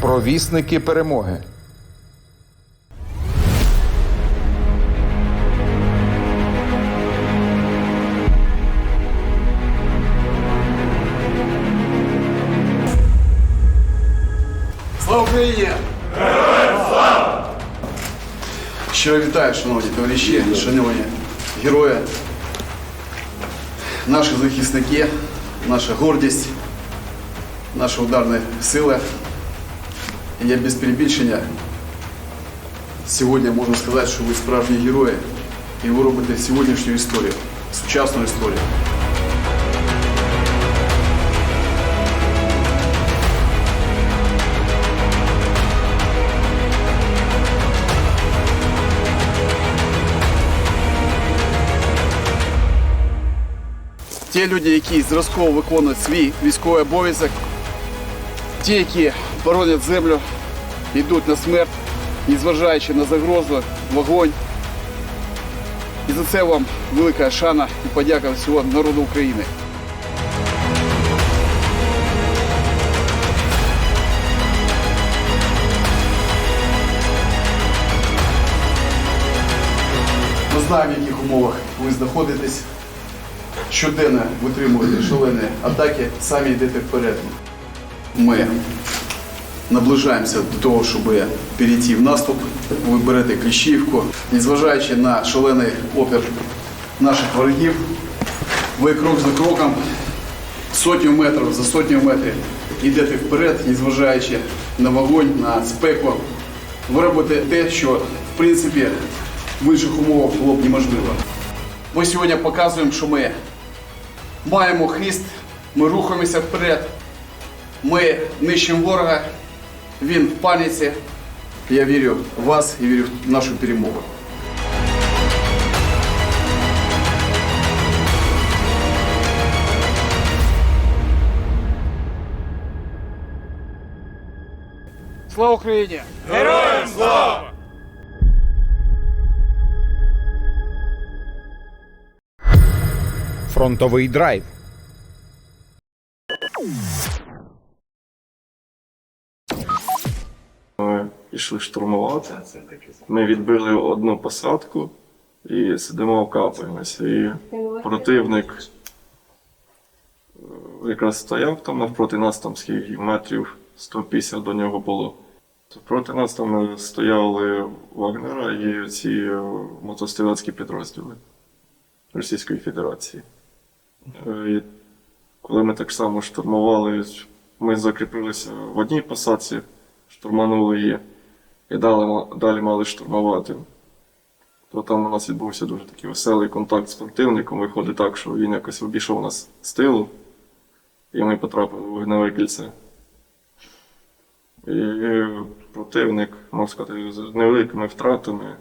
Провісники перемоги. Слава Україні! Героям слава! Щиро вітаю, шановні товариші, шановні герої, наші захисники, наша гордість, наші ударні сили. І я без перебільшення сьогодні можу сказати, що ви справжні герої і ви робите сьогоднішню історію, сучасну історію. Ті люди, які зразково виконують свій військовий обов'язок, ті, які боронять землю, йдуть на смерть, незважаючи на загрозу, вогонь. І за це вам велика шана і подяка всього народу України. Ми знаємо, в яких умовах ви знаходитесь. Щоденно витримуєте шалені атаки, самі йдете вперед. Ми наближаємося до того, щоб перейти в наступ. Ви берете Кліщівку. Незважаючи на шалений опір наших ворогів, ви крок за кроком, сотню метрів за сотню метрів йдете вперед, незважаючи на вогонь, на спеку. Ви робите те, що в принципі в інших умовах було б неможливо. Ми сьогодні показуємо, що ми маємо хист, ми рухаємося вперед, ми нищимо ворога, він в паніці. Я вірю в вас і вірю в нашу перемогу. Слава Україні! Фронтовий драйв. Пішли штурмувати. Ми відбили одну посадку і сидимо окапуємося. І противник е, якраз стояв там навпроти нас, там скільки метрів 150 до нього було. Проти нас там стояли Вагнера і ці е, мотострілецькі підрозділи Російської Федерації. Е, І коли ми так само штурмували, ми закріпилися в одній посадці, штурманули її і далі, далі мали штурмувати. То там у нас відбувся дуже такий веселий контакт з противником. Виходить так, що він якось обійшов нас з тилу, і ми потрапили в вогневе кільце. І противник, можна сказати, з невеликими втратами,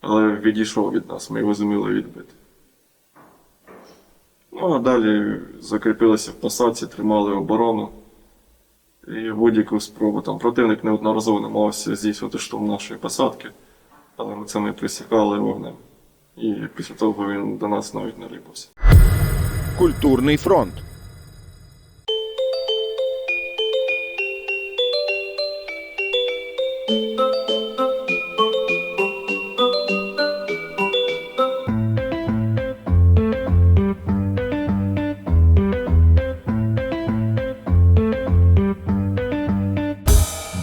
але відійшов від нас, ми його зуміли відбити. Ну, а далі закріпилися в посадці, тримали оборону. І будь-яку спробу там противник неодноразово намагався здійснювати штурм нашої посадки, але ми це не присікали вогнем. І після того він до нас навіть не рипався. Культурний фронт.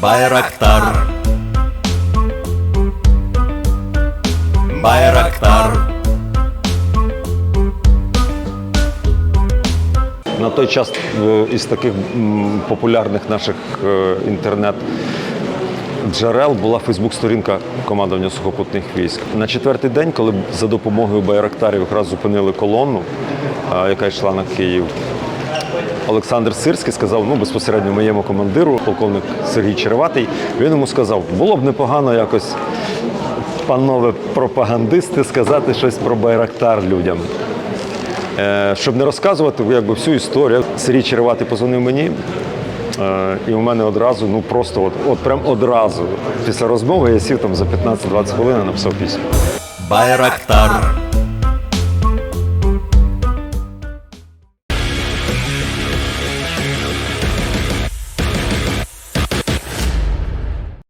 Байрактар. Байрактар. На той час е, із таких популярних наших е, інтернет. Джерел була Фейсбук-сторінка командування сухопутних військ. На четвертий день, коли за допомогою байрактарів якраз зупинили колону, яка йшла на Київ, Олександр Сирський сказав ну, безпосередньо моєму командиру, полковник Сергій Череватий, він йому сказав, було б непогано якось, панове пропагандисти, сказати щось про байрактар людям. Е, щоб не розказувати якби, всю історію, Сергій Череватий позвонив мені, е, і у мене одразу, ну просто от, от прям одразу. Після розмови я сів там за 15-20 хвилин і написав пісню. Байрактар.